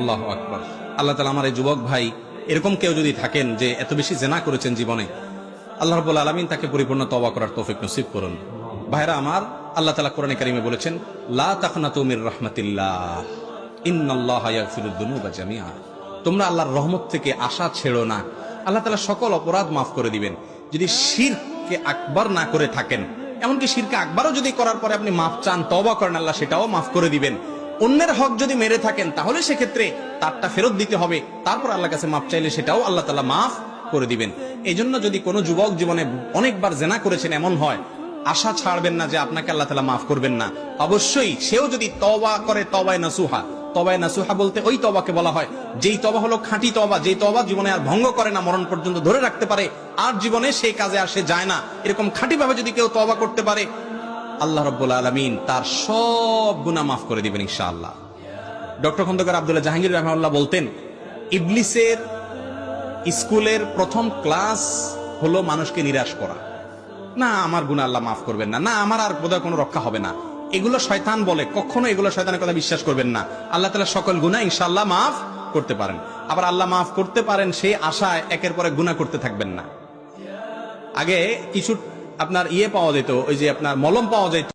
আল্লাহ আকবর। আল্লাহ তালা আমার এই যুবক ভাই, এরকম কেউ যদি থাকেন যে এত বেশি জেনা করেছেন জীবনে, আল্লাহ রবুল আলমিন তাকে পরিপূর্ণ তবা করার তৌফিক নসিব করুন। ভাইরা আমার, আল্লাহ তালা কোরআন কারিমে বলেছেন তোমরা আল্লাহর রহমত থেকে আশা ছেড়ো না। আল্লাহ তালা সকল অপরাধ মাফ করে দিবেন। যদি শিরকে আকবার না করে থাকেন, এমনকি শিরকে আকবারও যদি করার পরে আপনি মাফ চান তবা করেন, আল্লাহ সেটাও মাফ করে দিবেন। অন্যের হক যদি মেরে থাকেন, তাহলে সেক্ষেত্রে তারটা ফেরত দিতে হবে। তারপর আল্লাহ কাছে মাফ চাইলে সেটাও আল্লাহ তালা মাফ করে দিবেন। এই জন্য যদি কোনো যুবক জীবনে অনেকবার জেনা করেছেন এমন হয়, আশা ছাড়বেন না যে আপনাকে আল্লাহ তালা মাফ করবেন না। অবশ্যই সেও যদি তবা করে তবায় নাসুহা। তবায় নাসুহা বলতে ওই তবাকে বলা হয়, যেই তবা হলো খাঁটি তবা যেই তবা জীবনে আর ভঙ্গ করে না, মরণ পর্যন্ত ধরে রাখতে পারে, আর জীবনে সেই কাজে আর সে যায় না। এরকম খাঁটি ভাবে যদি কেউ তবা করতে পারে আল্লাহ রব্বুল আলমিন তার সব গুণা মাফ করে দিবেন ইনশাআল্লাহ। ডক্টর খন্দকার আব্দুল্লাহ জাহাঙ্গীর রহমাল্লাহ বলতেন, ইবলিসের স্কুলের প্রথম ক্লাস হলো মানুষকে নিরাশ করা। না, আমার গুণা আল্লাহ মাফ করবেন না। না, আমার আর বোধহয় কোনো রক্ষা হবে না। এগুলো শয়তান বলে, কখনো এগুলো শয়তানের কথা বিশ্বাস করবেন না। আল্লাহ তালা সকল গুণা ইনশাআল্লাহ মাফ করতে পারেন। আবার আল্লাহ মাফ করতে পারেন সেই আশায় একের পরে গুণা করতে থাকবেন না। আগে কিছু আপনার ইয়ে পাওয়া যেত ওই যে আপনার মলম পাওয়া যেত।